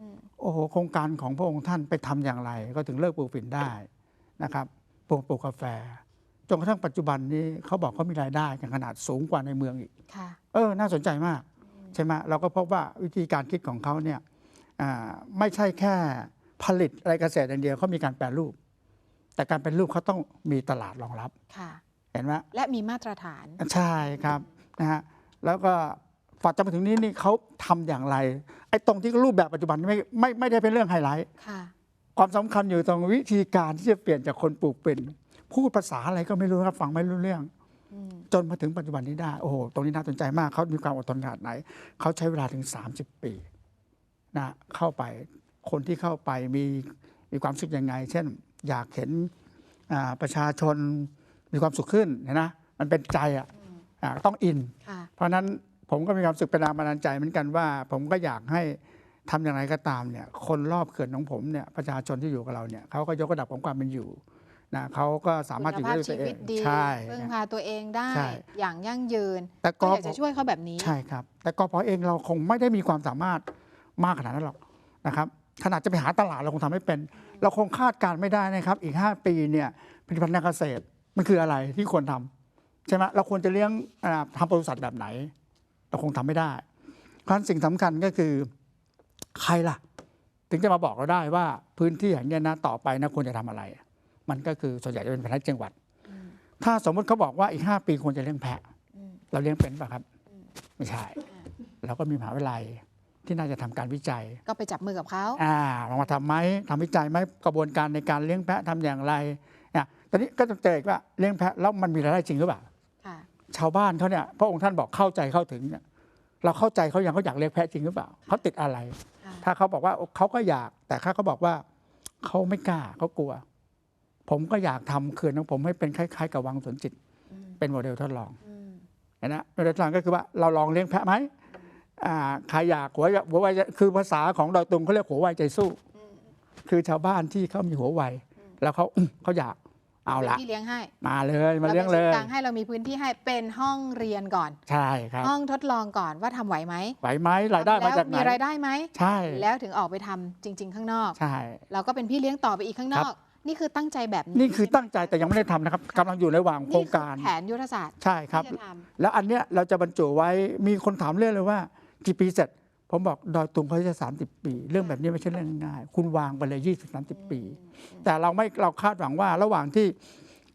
[SPEAKER 1] อืม
[SPEAKER 2] โอ้โหโครงการของพระองค์ท่านไปทำอย่างไร ก็ถึงเลิกปลูกฝิ่นได้นะครับปลูกปลูกกาแฟจนกระทั่งปัจจุบันนี้เขาบอกเขามีรายได้กันขนาดสูงกว่าในเมืองอีก
[SPEAKER 1] ค่ะ
[SPEAKER 2] เออน่าสนใจมากใช่ไหมเราก็พบว่าวิธีการคิดของเขาเนี่ยอ่าไม่ใช่แค่ผลิตอะไรเกษตรอย่างเดียวเขามีการแปรรูป แต่การแปรรูปเขาต้องมีตลาดรองรับ
[SPEAKER 1] ค่ะ
[SPEAKER 2] เห็นไหม
[SPEAKER 1] และมีมาตรฐาน
[SPEAKER 2] ใช่ครับนะฮะแล้วก็ฝัดจะมาถึงนี้นี่เขาทำอย่างไร ไอ้ตรงที่รูปแบบปัจจุบันไม่ไม่ไม่ได้เป็นเรื่องไฮไลท์
[SPEAKER 1] ค่ะ
[SPEAKER 2] ความสำคัญอยู่ตรงวิธีการที่จะเปลี่ยนจากคนปลูกเป็นพูดภาษาอะไรก็ไม่รู้ครับฟังไม่รู้เรื่อง
[SPEAKER 1] อืม
[SPEAKER 2] จนมาถึงปัจจุบันนี้ได้ โอ้โห ตรงนี้น่าสนใจมากเขามีความอดทนขนาดไหน เขาใช้เวลาถึง 30 ปีนะเข้าไปคนที่เข้าไปมีมีความสุขยังไง เช่น อยากเห็นอ่าประชาชนมีความสุขขึ้นเห็นนะ มันเป็นใจอะอ่าต้องอิน
[SPEAKER 1] ค่ะ
[SPEAKER 2] เพราะฉะนั้นผมก็มีความสุขเป็นแรงบันดาลใจเหมือนกันว่า ผมก็อยากให้ทำอย่างไรก็ตามเนี่ยคนรอบเขื่อนของผมเนี่ยประชาชนที่อยู่กับเราเนี่ยเขาก็ยกระดับของความเป็นอยู่นะเขาก็สามารถอยู่
[SPEAKER 1] คุณ
[SPEAKER 2] ได้
[SPEAKER 1] ภาพ
[SPEAKER 2] ด้วย
[SPEAKER 1] ชี
[SPEAKER 2] ตัวเอ
[SPEAKER 1] วิต
[SPEAKER 2] ง
[SPEAKER 1] ดี
[SPEAKER 2] ใช่
[SPEAKER 1] พึ่ง
[SPEAKER 2] นะ
[SPEAKER 1] พาตัวเองได้
[SPEAKER 2] ใช่
[SPEAKER 1] อย่างยั่งยืน
[SPEAKER 2] แต่
[SPEAKER 1] ก็
[SPEAKER 2] ก็
[SPEAKER 1] อยากจะช่วยเขาแบบนี้
[SPEAKER 2] ใช่ครับ แต่กพเองเราคงไม่ได้มีความสามารถมากขนาดนั้นหรอกนะครับขนาดจะไปหาตลาดเราคงทำไม่เป็น เราคงคาดการณ์ไม่ได้นะครับ อีก 5 ปีเนี่ยผลิตภัณฑ์ทางเกษตรมันคืออะไรที่ควรทำใช่ไหมเราควรจะเลี้ยงอ่าทำปศุสัตว์แบบไหน เราคงทำไม่ได้เพราะฉะนั้นสิ่งสำคัญก็คือใครล่ะ ถึงจะมาบอกเราได้ว่าพื้นที่อย่างนี้ยนะต่อไปนะควรจะทำอะไร มันก็คือส่วนใหญ่จะเป็นพนักจังหวัด ถ้าสมมติเขาบอกว่าอีก 5 ปีควรจะเลี้ยงแพะ
[SPEAKER 1] อืม
[SPEAKER 2] เราเลี้ยงเป็นป่ะครับ ไม่ใช่ เราก็มีมหาวิทยาลัย ที่น่าจะทำการวิจัย
[SPEAKER 1] ก็ไปจับมือกับเขา
[SPEAKER 2] อ่าลองมาทำไหมทำวิจัยไหมกระบวนการในการเลี้ยงแพะทำอย่างไรอะตอนนี้ก็จะเจออีกว่าเลี้ยงแพะแล้วมันมีรายได้จริงหรือเปล่า
[SPEAKER 1] ค่ะ
[SPEAKER 2] ชาวบ้านเขาเนี่ยพระองค์ท่านบอกเข้าใจเข้าถึงเนี่ยเราเข้าใจเขายังเขาอยากเลี้ยงแพะจริงหรือเปล่าเขาติดอะไร
[SPEAKER 1] ค่ะ
[SPEAKER 2] ถ้าเขาบอกว่าเขาก็อยาก แต่ถ้าเขาบอกว่าเขาไม่กล้าเขากลัว ผมก็อยากทำเขื่อนของผมให้เป็นคล้ายๆ กับวังสวนจิต
[SPEAKER 1] อืม
[SPEAKER 2] เป็นโมเดลทดลอง
[SPEAKER 1] อืม
[SPEAKER 2] เห็นนะโมเดลทดลองก็คือว่าเราลองเลี้ยงแพะไหม อ่าใครอยากหัวหัวไวใจคือภาษาของดอยตุงเขาเรียกหัวไวใจสู้ คือชาวบ้านที่เขามีหัวไวแล้วเขาอื้อเขาอยากเอาละ
[SPEAKER 1] ป็นที่เลี้ยงให้
[SPEAKER 2] มาเลยมาเลี้ยงเล
[SPEAKER 1] รป็นศูน
[SPEAKER 2] ย
[SPEAKER 1] ย์กลางให้เรามีพื้นที่ให้เป็นห้องเรียนก่อน
[SPEAKER 2] ใช่ครับ
[SPEAKER 1] ห้องทดลองก่อนว่าทำไหวไหม
[SPEAKER 2] ไหวไหมรายได้มา
[SPEAKER 1] ทำแล้ว
[SPEAKER 2] จากไหน
[SPEAKER 1] มีรายได้ไหม
[SPEAKER 2] ใช่
[SPEAKER 1] แล้วถึงออกไปทำจริง ๆ ข้างนอก
[SPEAKER 2] ใช่
[SPEAKER 1] เราก็เป็นพี่เลี้ยงต่อไปอีกข้างนอก นี่คือตั้งใจแบบนี้
[SPEAKER 2] นี่คือตั้งใจแต่ยังไม่ได้ทำนะครับกำลังอยู่ในระหว่างโครงการ
[SPEAKER 1] นี่อแผนยุทธศาสตร์
[SPEAKER 2] ใช่ครับ
[SPEAKER 1] ที่จะท
[SPEAKER 2] แล้วอันเนี้ยเราจะบรรจุไว้มีคนถามเรื่องเลยว่า กี่ปีเสร็จ ผมบอกดอยตุงเขาจะ 30 ปี เรื่องแบบนี้ไม่ใช่เรื่องง่ายๆคุณวางไปเลย20 30 ปี แต่เราไม่เราคาดหวังว่าระหว่างที่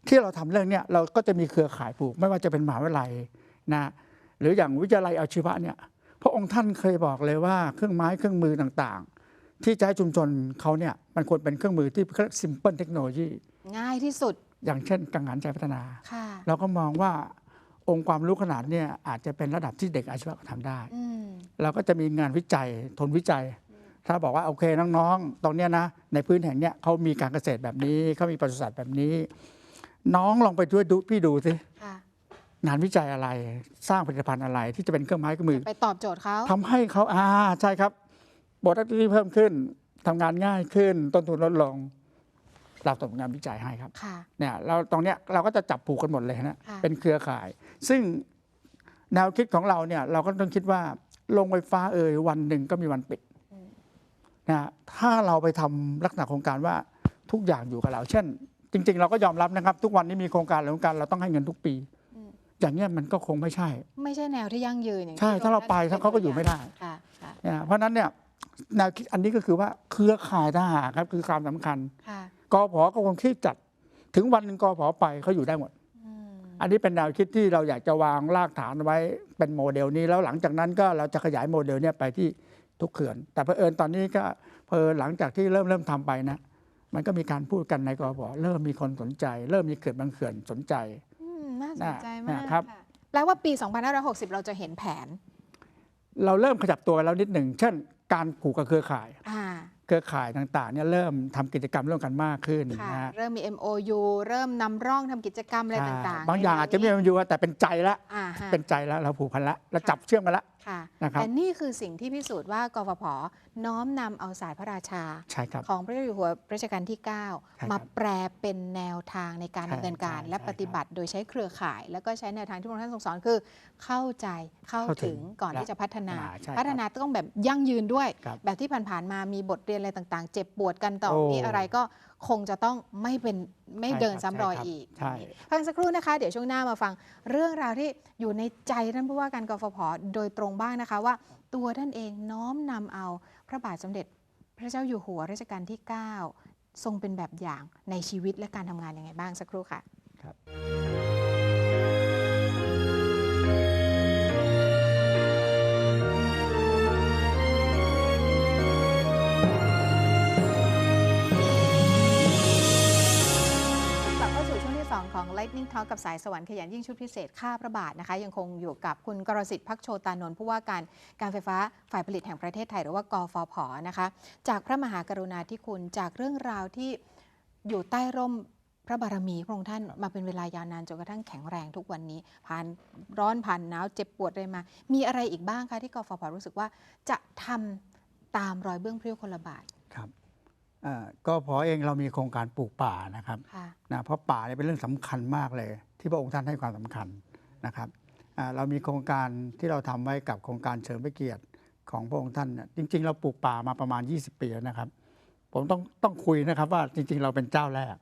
[SPEAKER 2] ที่เราทำเรื่องเนี้ยเราก็จะมีเครือข่ายปลูก ไม่ว่าจะเป็นมหาวิทยาลัยนะหรืออย่างวิทยาลัยอาชีวะเนี่ยพระองค์ท่านเคยบอกเลยว่าเครื่องไม้เครื่องมือต่างๆ ที่จะให้ชุมชนเขาเนี่ยมันควรเป็นเครื่องมือที่เรียก simple technology ำ
[SPEAKER 1] ง่ายที่สุด
[SPEAKER 2] อย่างเช่นกังหันใจพัฒนา
[SPEAKER 1] ค่ะ
[SPEAKER 2] เราก็มองว่า องค์ความรู้ขนาดเนี่ยอาจจะเป็นระดับที่เด็กอาชีวะก็ทำได้
[SPEAKER 1] อืม
[SPEAKER 2] เราก็จะมีงานวิจัยทนวิจัย ถ้าบอกว่าโอเคน้องๆ ตรงเนี้ยนะในพื้นแห่งเนี้ยเขามีการเกษตรแบบนี้เขามีปศุสัตว์แบบนี้ น้องลองไปช่วยดูพี่ดูสิ
[SPEAKER 1] ค่ะ
[SPEAKER 2] งานวิจัยอะไรสร้างผลิตภัณฑ์อะไรที่จะเป็นเครื่องไม้เครื่องมือ
[SPEAKER 1] ไปตอบโจทย์เขา
[SPEAKER 2] ทำให้เขาอ่าใช่ครับโปรดักที่เพิ่มขึ้นทำงานง่ายขึ้น ต้นทุนลดลง เราส่งงานวิจัยให้ครับ
[SPEAKER 1] ค่ะ
[SPEAKER 2] เนี่ยเราตรงเนี้ยเราก็จะจับผูกกันหมดเลยนะ
[SPEAKER 1] ค่ะ
[SPEAKER 2] เป็นเครือข่าย ซึ่งแนวคิดของเราเนี่ยเราก็ต้องคิดว่าโรงไฟฟ้าเอ่ยวันหนึ่งก็มีวันปิดนะถ้าเราไปทำลักษณะโครงการว่าทุกอย่างอยู่กับเรา เช่น จริง ๆ เราก็ยอมรับนะครับ ทุกวันนี้มีโครงการหลายโครงการเราต้องให้เงินทุกปี อย่างเงี้ยมันก็คงไม่ใช่
[SPEAKER 1] ไม่ใช่แนวที่ยั่งยืนอย่างที่
[SPEAKER 2] ใช่ถ้าเราไป
[SPEAKER 1] ท่น
[SPEAKER 2] ถ้าเขาก็อยู่ไม่ได้
[SPEAKER 1] ค่ะค่ะ
[SPEAKER 2] เนี่ยเพราะฉะนั้นเนี่ยแนวคิดอันนี้ก็คือว่าเครือข่ายทหารครับคือความสำคัญ
[SPEAKER 1] ค่ะ
[SPEAKER 2] กพก็คงคิดจัด ถึงวันหนึ่งกพไปเขาอยู่ได้หมด
[SPEAKER 1] อืม
[SPEAKER 2] อันนี้เป็นแนวคิดที่เราอยากจะวางรากฐานไว้เป็นโมเดลนี้ แล้วหลังจากนั้นก็เราจะขยายโมเดลเนี่ยไปที่ทุกเขื่อน แต่เผอิญตอนนี้ก็เผอิญหลังจากที่เริ่มเริ่มทำไปนะ มันก็มีการพูดกันในกพเริ่มมีคนสนใจ เริ่มมีเขื่อนบางเขื่อนสนใจ
[SPEAKER 1] อืมน่าสนใจ
[SPEAKER 2] น่ะ
[SPEAKER 1] มาก
[SPEAKER 2] นะครับะ
[SPEAKER 1] แปลว่าปี 2560 เราจะเห็นแผน
[SPEAKER 2] เราเริ่มขยับตัวกันแล้วนิดหนึ่ง เช่น การผูกกับเครือข่าย
[SPEAKER 1] อ่า
[SPEAKER 2] เครือข่ายต่างๆเนี่ยเริ่มทำกิจกรรมร่วมกันมากขึ้น
[SPEAKER 1] ค่ะ
[SPEAKER 2] นะฮะ
[SPEAKER 1] เริ่มมี MOU เริ่มนำร่องทำกิจกรรมอะไรต่างๆ
[SPEAKER 2] บางอย่างอาจจะไม่
[SPEAKER 1] ในแนว
[SPEAKER 2] มันอยู่แต่เป็นใจละ
[SPEAKER 1] อ่าฮะ
[SPEAKER 2] เป็นใจแล้วเราผูกพันละเรา
[SPEAKER 1] ค่ะ
[SPEAKER 2] จับเชื่อมกันละ
[SPEAKER 1] ค่ะ
[SPEAKER 2] นะครับ
[SPEAKER 1] แต่นี่คือสิ่งที่พิสูจน์ว่ากฟผน้อมนำเอาสายพระราชา
[SPEAKER 2] ใช่ครับ
[SPEAKER 1] ของพระเจ้าอยู่หัวรัชกาลที่
[SPEAKER 2] ใช่
[SPEAKER 1] 9
[SPEAKER 2] ครับ
[SPEAKER 1] มาแปลเป็นแนวทางในการ
[SPEAKER 2] ใช่
[SPEAKER 1] ดำเนินการ
[SPEAKER 2] ใช่
[SPEAKER 1] และ
[SPEAKER 2] ใช่
[SPEAKER 1] ปฏิบัติโดยใช้เครือข่าย แล้วก็ใช้แนวทางที่พระองค์ท่านทรงสอนคือ เข้าใจเข้า
[SPEAKER 2] เข้าถึ
[SPEAKER 1] ถึง
[SPEAKER 2] ง
[SPEAKER 1] ก่อน
[SPEAKER 2] และ
[SPEAKER 1] ที่จะพัฒนา
[SPEAKER 2] อ่าใช่ครับ
[SPEAKER 1] พัฒนาต้องแบบยั่งยืนด้วย
[SPEAKER 2] ครับ
[SPEAKER 1] แบบที่ผ่านๆมามีบทเรียนอะไรต่างๆ เจ็บปวดกันต่อ
[SPEAKER 2] โอ้
[SPEAKER 1] มีอะไรก็ คงจะต้องไม่เป็นไม่
[SPEAKER 2] ใช่
[SPEAKER 1] เดิน
[SPEAKER 2] ครับ
[SPEAKER 1] ซ้ำรอย
[SPEAKER 2] ใช่ครับ
[SPEAKER 1] อีก
[SPEAKER 2] ใช่
[SPEAKER 1] ฟังสักครู่นะคะ เดี๋ยวช่วงหน้ามาฟังเรื่องราวที่อยู่ในใจท่านผู้ว่าการกฟผโดยตรงบ้างนะคะว่า ตัวท่านเองน้อมนำเอาพระบาทสมเด็จ พระเจ้าอยู่หัวรัชกาลที่ 9 ทรงเป็นแบบอย่างในชีวิตและการทำงานยังไงบ้างสักครู่ค่ะกลับ Lightning Talk กับสายสวรรค์ขยันยิ่งชุดพิเศษค่าพระบาทนะคะ ยังคงอยู่กับคุณกรสิทธิ์พักโชตานนท์ผู้ว่าการการไฟฟ้าฝ่ายผลิตแห่งประเทศไทยหรือว่ากฟผนะคะ จากพระมหากรุณาธิคุณจากเรื่องราวที่อยู่ใต้ร่มพระบารมีพระองค์ท่านมาเป็นเวลายาวนานจนกระทั่งแข็งแรงทุกวันนี้ ผ่านร้อนผ่านหนาวเจ็บปวดอะไรมา มีอะไรอีกบ้างคะที่กฟผรู้สึกว่าจะทำตามรอยเบื้องพริ้วคนละบาท
[SPEAKER 2] ครับ ก็พอเองเรามีโครงการปลูกป่านะครับ
[SPEAKER 1] ค่ะ
[SPEAKER 2] นะเพราะป่าเนี่ยเป็นเรื่องสำคัญมากเลย ที่พระองค์ท่านให้ความสำคัญนะครับอ่าเรามีโครงการที่เราทำไว้กับโครงการเฉลิมพระเกียรติของพระองค์ท่านเนี่ยจริง ๆ เราปลูกป่ามาประมาณ 20 ปีแล้วนะครับ ผมต้องต้องคุยนะครับว่าจริง ๆ เราเป็นเจ้าแรก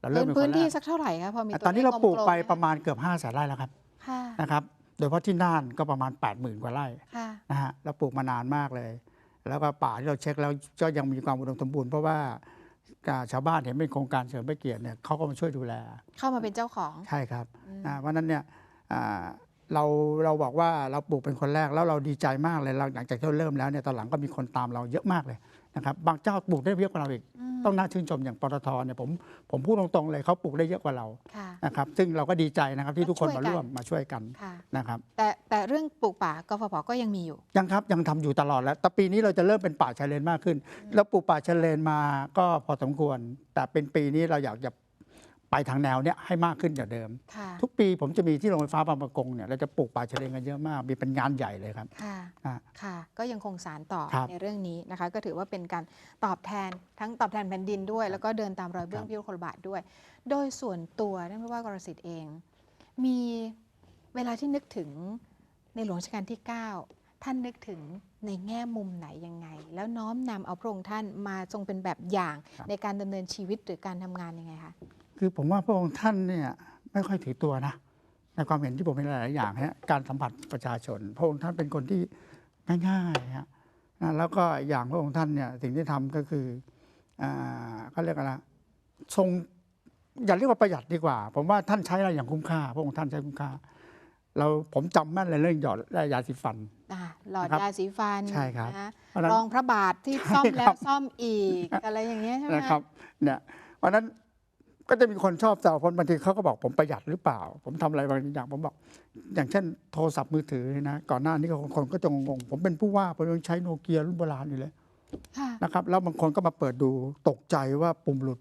[SPEAKER 2] เราเริ่ม
[SPEAKER 1] พื้น
[SPEAKER 2] เป็นค
[SPEAKER 1] พื้น
[SPEAKER 2] นแร
[SPEAKER 1] ที่
[SPEAKER 2] ก
[SPEAKER 1] สักเท่าไหร่คะพอมี
[SPEAKER 2] อะ
[SPEAKER 1] ตัว
[SPEAKER 2] ตอนนี้
[SPEAKER 1] ล
[SPEAKER 2] เรา
[SPEAKER 1] ข
[SPEAKER 2] ปลูกไป
[SPEAKER 1] ๆหมค
[SPEAKER 2] ประมาณเกือบ5แสนไร่แล้วครับ
[SPEAKER 1] ค่ะ
[SPEAKER 2] นะครับ โดยเฉพาะที่น่านก็ประมาณ 80,000 กว่าไร่
[SPEAKER 1] ค่ะ
[SPEAKER 2] นะฮะเราปลูกมานานมากเลย แล้วก็ป่าที่เราเช็คแล้วก็ยังมีความอุดมสมบูรณ์เพราะว่าอ่าชาวบ้านเห็นเป็นโครงการเฉลิมพระเกียรติเนี่ยเขาก็มาช่วยดูแล
[SPEAKER 1] เข้ามาเป็นเจ้าของ
[SPEAKER 2] ใช่ครับ
[SPEAKER 1] อืม
[SPEAKER 2] อ่าเพราะฉะนั้นเนี่ยอ่าเราเราบอกว่าเราปลูกเป็นคนแรกแล้วเราดีใจมากเลยเราหลังจากที่เราเริ่มแล้วเนี่ยตอนหลังก็มีคนตามเราเยอะมากเลย นะครับบางเจ้าปลูกได้เยอะกว่าเราอีก
[SPEAKER 1] อืม
[SPEAKER 2] ต้องน่าชื่นชมอย่างปตทเนี่ยผมผมพูดตรงๆเลยเขาปลูกได้เยอะกว่าเรา
[SPEAKER 1] ค่ะ
[SPEAKER 2] นะครับซึ่งเราก็ดีใจนะครับที่ทุกคน
[SPEAKER 1] ช่วย
[SPEAKER 2] มา
[SPEAKER 1] กัน
[SPEAKER 2] ร่วมมาช่วยกัน
[SPEAKER 1] ค่ะ
[SPEAKER 2] นะครับ
[SPEAKER 1] แต่แต่เรื่องปลูกป่ากฟผก็ยังมีอยู่
[SPEAKER 2] ยังครับยังทำอยู่ตลอดแล้วแต่ปีนี้เราจะเริ่มเป็นป่าชายเลนมากขึ้นแล้วปลูกป่าชายเลนมาก็พอสมควร แต่เป็นปีนี้เราอยากจะ ไปทางแนวเนี้ยให้มากขึ้นจากเดิม
[SPEAKER 1] ค่ะ
[SPEAKER 2] ทุกปีผมจะมีที่โรงไฟฟ้าบางประกงเนี่ยเราจะปลูกป่าชายเลนกันเยอะมากมีเป็นงานใหญ่เลยครับ
[SPEAKER 1] ค่ะ
[SPEAKER 2] อะ
[SPEAKER 1] ค่ะ ก็ยังคงสารต่อ
[SPEAKER 2] ครับ
[SPEAKER 1] ในเรื่องนี้นะคะ ก็ถือว่าเป็นการตอบแทนทั้งตอบแทนแผ่นดินด้วย แล้วก็เดินตามรอยเบื้อง
[SPEAKER 2] ครับ
[SPEAKER 1] พิวคนละบาทด้วย โดยส่วนตัวท่านผู้ว่ากรสิทธิ์เอง มีเวลาที่นึกถึงในหลวงรัชกาลที่ 9 ท่านนึกถึงในแง่มุมไหนยังไง แล้วน้อมนำเอาพระองค์ท่านมาทรงเป็นแบบอย่าง
[SPEAKER 2] ครับ
[SPEAKER 1] ในการดำเนินชีวิตหรือการทำงานยังไงคะ
[SPEAKER 2] คือผมว่าพระองค์ท่านเนี่ยไม่ค่อยถือตัวนะในความเห็นที่ผมเห็นหลาย ๆ อย่างฮะการสัมผัสประชาชน พระองค์ท่านเป็นคนที่ง่ายๆฮะนะแล้วก็อีกอย่างพระองค์ท่านเนี่ยสิ่งที่ทำก็คืออ่าเขาเรียกอะไรนะทรงอย่าเรียกว่าประหยัดดีกว่า ผมว่าท่านใช้อะไรอย่างคุ้มค่า พระองค์ท่านใช้คุ้มค่า เราผมจำแม่นเลยเรื่องหยอดและยาสีฟัน
[SPEAKER 1] อ่าหลอด
[SPEAKER 2] นะครับ
[SPEAKER 1] ยาสีฟัน
[SPEAKER 2] ใช่ครับ
[SPEAKER 1] นะ
[SPEAKER 2] เพราะฉะนั้น
[SPEAKER 1] รองพระบาทที่
[SPEAKER 2] ใช่
[SPEAKER 1] ซ่อมแล้
[SPEAKER 2] ครั
[SPEAKER 1] ว
[SPEAKER 2] บ
[SPEAKER 1] ซ่อมอีกอะไรอย่างเงี้ยใช่ไหม
[SPEAKER 2] นะครับเนี่ยเพราะฉะนั้น ก็จะมีคนชอบแซวคนบางทีเขาก็บอกผมประหยัดหรือเปล่า ผมทำอะไรบางอย่างผมบอก อย่างเช่น โทรศัพท์มือถือนะก่อนหน้านี้ก็คนก็จะงงๆผมเป็นผู้ว่าผมยังใช้โนเกียรุ่นโบราณอยู่เลย
[SPEAKER 1] ค่ะ
[SPEAKER 2] นะครับแล้วบางคนก็มาเปิดดูตกใจว่าปุ่มหลุด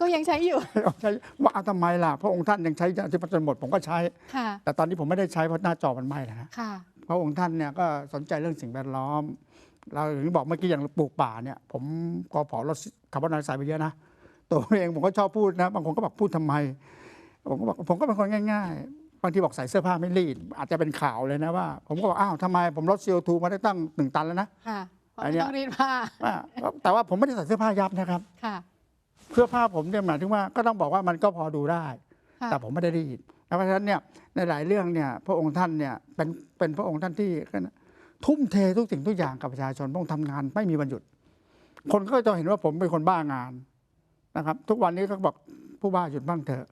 [SPEAKER 1] ก็ยังใช้อยู่
[SPEAKER 2] ใช้ว่าเอาทำไมล่ะพระองค์ท่านยังใช้ที่จนหมดผมก็ใช้
[SPEAKER 1] ค่ะ
[SPEAKER 2] แต่ตอนนี้ผมไม่ได้ใช้เพราะหน้าจอมันไหม้นะฮะ
[SPEAKER 1] ค่ะ
[SPEAKER 2] พระองค์ท่านเนี่ยก็สนใจเรื่องสิ่งแวดล้อม เราถึงบอกเมื่อกี้อย่างปลูกป่าเนี่ย ผมกอผอลดคาร์บอนไดออกไซด์ไปเยอะนะ ตัวผมเองผมก็ชอบพูดนะบางคนก็บอกพูดทำไม ผมก็บอกผมก็เป็นคนง่าย ๆ บางทีบอกใส่เสื้อผ้าไม่รีด อาจจะเป็นข่าวเลยนะว่า ผมก็บอกอ้าวทำไมผมลด CO2 มาได้ตั้งหนึ่งตันแล้วนะ
[SPEAKER 1] ค่ะเพราะ
[SPEAKER 2] อัน
[SPEAKER 1] ไม่
[SPEAKER 2] เนี้ย
[SPEAKER 1] ต้องรีดผ้า
[SPEAKER 2] อ่าแต่ว่าผมไม่ได้ใส่เสื้อผ้ายับนะครับ
[SPEAKER 1] ค่ะ
[SPEAKER 2] เสื้อผ้าผมเนี่ยหมายถึงว่าก็ต้องบอกว่ามันก็พอดูได้
[SPEAKER 1] ค่ะ
[SPEAKER 2] แต่ผมไม่ได้รีดเพราะฉะนั้นเนี่ยในหลายเรื่องเนี่ยพระองค์ท่านเนี่ยเป็นเป็นพระองค์ท่านที่ทุ่มเททุกสิ่งทุกอย่างกับประชาชนพระองค์ทำงานไม่มีวันหยุด คนก็จะเห็นว่าผมเป็นคนบ้างาน นะครับ ทุกวันนี้ก็บอกผู้บ้าหยุดบ้างเถอะ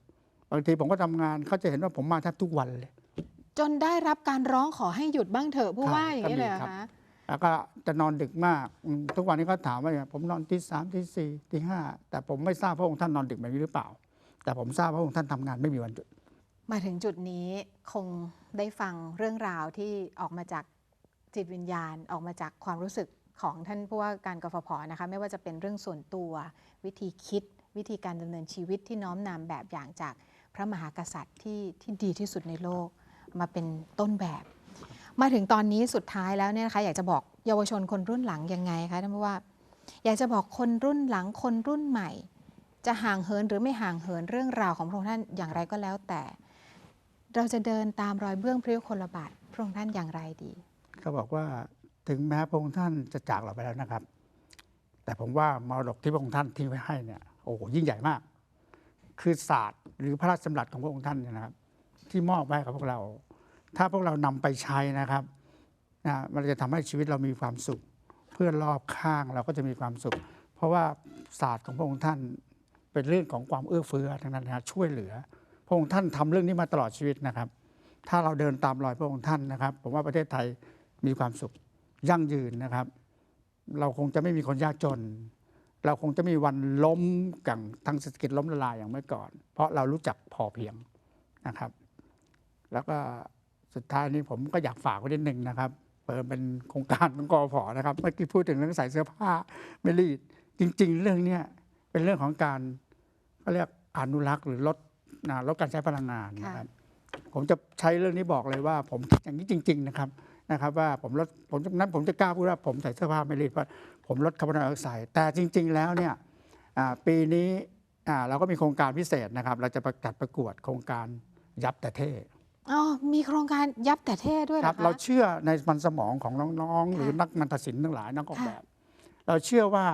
[SPEAKER 2] บางทีผมก็ทำงานเขาจะเห็นว่าผมมาแทบทุกวันเลย
[SPEAKER 1] จนได้รับการร้องขอให้หยุดบ้างเถอะผู้ว่าอย่างนี้เลยเหรอ
[SPEAKER 2] ก็มีครั
[SPEAKER 1] คะ
[SPEAKER 2] บแล้วก็จะนอนดึกมากอืมทุกวันนี้ก็ถามว่าเนี่ยผมนอนที่สามที่สี่ที่ห้าแต่ผมไม่ทราบพระองค์ท่านนอนดึกแบบนี้หรือเปล่า แต่ผมทราบว่าพระองค์ท่านทำงานไม่มีวันหยุด
[SPEAKER 1] มาถึงจุดนี้คงได้ฟังเรื่องราวที่ออกมาจากจิตวิญญาณออกมาจากความรู้สึกของท่านผู้ว่าการกฟผนะคะ ไม่ว่าจะเป็นเรื่องส่วนตัววิธีคิด วิธีการดำเนินชีวิตที่น้อมนำแบบอย่างจากพระมหากษัตริย์ที่ที่ดีที่สุดในโลกมาเป็นต้นแบบ มาถึงตอนนี้สุดท้ายแล้วเนี่ยนะคะอยากจะบอกเยาวชนคนรุ่นหลังยังไงคะท่านผู้ว่า อยากจะบอกคนรุ่นหลังคนรุ่นใหม่ จะห่างเหินหรือไม่ห่างเหินเรื่องราวของพระองค์ท่านอย่างไรก็แล้วแต่ เราจะเดินตามรอยเบื้องพระยุคลบาทพระองค์ท่านอย่างไรดี
[SPEAKER 2] ก็บอกว่าถึงแม้พระองค์ท่านจะจากเราไปแล้วนะครับ แต่ผมว่ามรดกที่พระองค์ท่านทิ้งไว้ให้เนี่ย โอ้โหยิ่งใหญ่มาก คือศาสตร์หรือพระราชดำรัสของพระองค์ท่านนะครับ ที่มอบไว้กับพวกเรา ถ้าพวกเรานำไปใช้นะครับนะมันจะทำให้ชีวิตเรามีความสุข เพื่อนรอบข้างเราก็จะมีความสุข เพราะว่าศาสตร์ของพระองค์ท่านเป็นเรื่องของความเอื้อเฟื้อทั้งนั้นนะช่วยเหลือ พระองค์ท่านทำเรื่องนี้มาตลอดชีวิตนะครับ ถ้าเราเดินตามรอยพระองค์ท่านนะครับ ผมว่าประเทศไทยมีความสุขยั่งยืนนะครับ เราคงจะไม่มีคนยากจน เราคงจะมีวันล้มกันทางเศรษฐกิจล้มละลายอย่างเมื่อก่อน เพราะเรารู้จักพอเพียงนะครับ แล้วก็สุดท้ายนี้ผมก็อยากฝากไว้นิดหนึ่งนะครับเปิดเป็นโครงการของกอพนะครับเมื่อกี้พูดถึงเรื่องใส่เสื้อผ้าไม่รีดจริง ๆ เรื่องเนี้ยเป็นเรื่องของการเขาเรียกอนุรักษ์หรือลดนะลดการใช้พลังงานนะครับผมจะใช้เรื่องนี้บอกเลยว่า ผมคิดอย่างนี้จริง ๆ นะครับ นะครับว่าผมลดผมนั้นผมจะกล้าพูดว่าผมใส่เสื้อผ้าไม่รีดเพราะผมลดคาร์บอนไดออกไซด์แต่จริง ๆ แล้วเนี่ยอ่าปีนี้อ่าเราก็มีโครงการพิเศษนะครับ เราจะประกาศประกวดโครงการยับแต่เท่
[SPEAKER 1] อ๋อมีโครงการยับแต่เท่ด้วยเห
[SPEAKER 2] ค
[SPEAKER 1] ร
[SPEAKER 2] รั
[SPEAKER 1] อบคะ
[SPEAKER 2] เราเชื่อในมันสมองของน้องๆ หรือ
[SPEAKER 1] ค่ะ
[SPEAKER 2] นักมันตศิลป์ทั้งหลายนักออก
[SPEAKER 1] ค่ะ
[SPEAKER 2] แบบ เราเชื่อว่า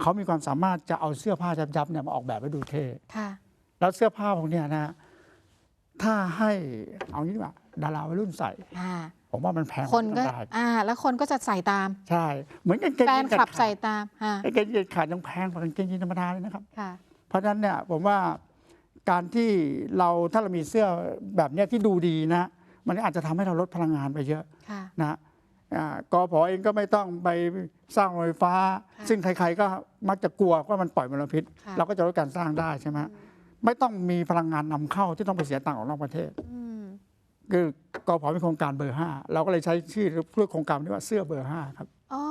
[SPEAKER 2] เขามีความสามารถจะเอาเสื้อผ้ายับๆเนี่ยมาออกแบบให้ดูเท่
[SPEAKER 1] ค่ะ
[SPEAKER 2] แล้วเสื้อผ้าพวกเนี้ยนะ ถ้าให้เอางี้ดีกว่าดาราวัยรุ่นใส่
[SPEAKER 1] อ่า
[SPEAKER 2] ผมว่ามันแพง
[SPEAKER 1] คนก็
[SPEAKER 2] ได้
[SPEAKER 1] อ่า แล้วคนก็จะใส่ตาม
[SPEAKER 2] ใช่ เหมือนกางเกง
[SPEAKER 1] แฟน
[SPEAKER 2] ยีน
[SPEAKER 1] คลับ
[SPEAKER 2] ขาด
[SPEAKER 1] ใส่ตามอ่า
[SPEAKER 2] กางเกงยีนขาดยังแพงกว่ากางเกงยีนธรรมดาเลยนะครับ
[SPEAKER 1] ค่ะ
[SPEAKER 2] เพราะฉะนั้นเนี่ยผมว่าการที่เราถ้าเรามีเสื้อแบบเนี้ยที่ดูดีนะ มันอาจจะทำให้เราลดพลังงานไปเยอะ
[SPEAKER 1] ค่ะ
[SPEAKER 2] นะอ่ากอพอเองก็ไม่ต้องไปสร้างโรงไฟฟ้า
[SPEAKER 1] ค่ะ
[SPEAKER 2] ซึ่งใครๆก็มักจะกลัวว่ามันปล่อยมลพิษ
[SPEAKER 1] ค่ะ
[SPEAKER 2] เราก็จะลดการสร้างได้ใช่ไหม ไม่ต้องมีพลังงานนำเข้าที่ต้องไปเสียตังค์ออกนอกประเทศ
[SPEAKER 1] อืม
[SPEAKER 2] คือกอพอมีโครงการเบอร์ห้าเราก็เลยใช้ชื่อเพื่อโครงการนี้ว่าเสื้อเบอร์ห้าครับ
[SPEAKER 1] อ๋อ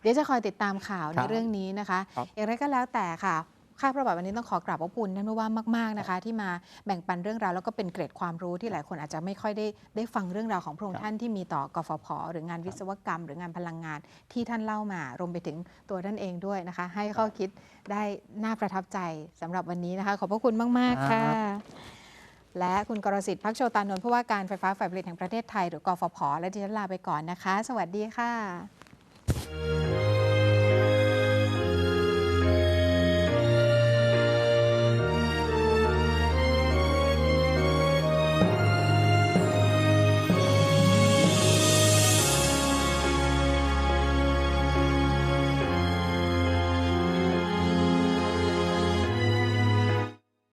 [SPEAKER 1] เดี๋ยวจะคอยติดตามข่าว
[SPEAKER 2] ค
[SPEAKER 1] ใน
[SPEAKER 2] รับ
[SPEAKER 1] เรื่องนี้นะคะ
[SPEAKER 2] ครับ
[SPEAKER 1] อย่างไรก็แล้วแต่ค่ะ ค่าพระบาทวันนี้ต้องขอกราบขอบคุณท่านผู้ว่ามาก ๆนะคะ ที่มาแบ่งปันเรื่องราวแล้วก็เป็นเกร็ดความรู้ที่หลายคนอาจจะไม่ค่อยได้ได้ฟังเรื่องราวของพระองค์ท่านที่มีต่อกฟผหรืองานวิศวกรรม หรืองานพลังงานที่ท่านเล่ามารวมไปถึงตัวท่านเองด้วยนะคะ ให้ข้อคิดได้น่าประทับใจสำหรับวันนี้นะคะ ขอบพระคุณมาก ๆ ค่ะและคุณกรสิทธิ์พักโชตานนท์ผู้ว่าการไฟฟ้าฝ่ายผลิตแห่งประเทศไทย หรือกฟผและดิฉันลาไปก่อนนะคะ สวัสดีค่ะ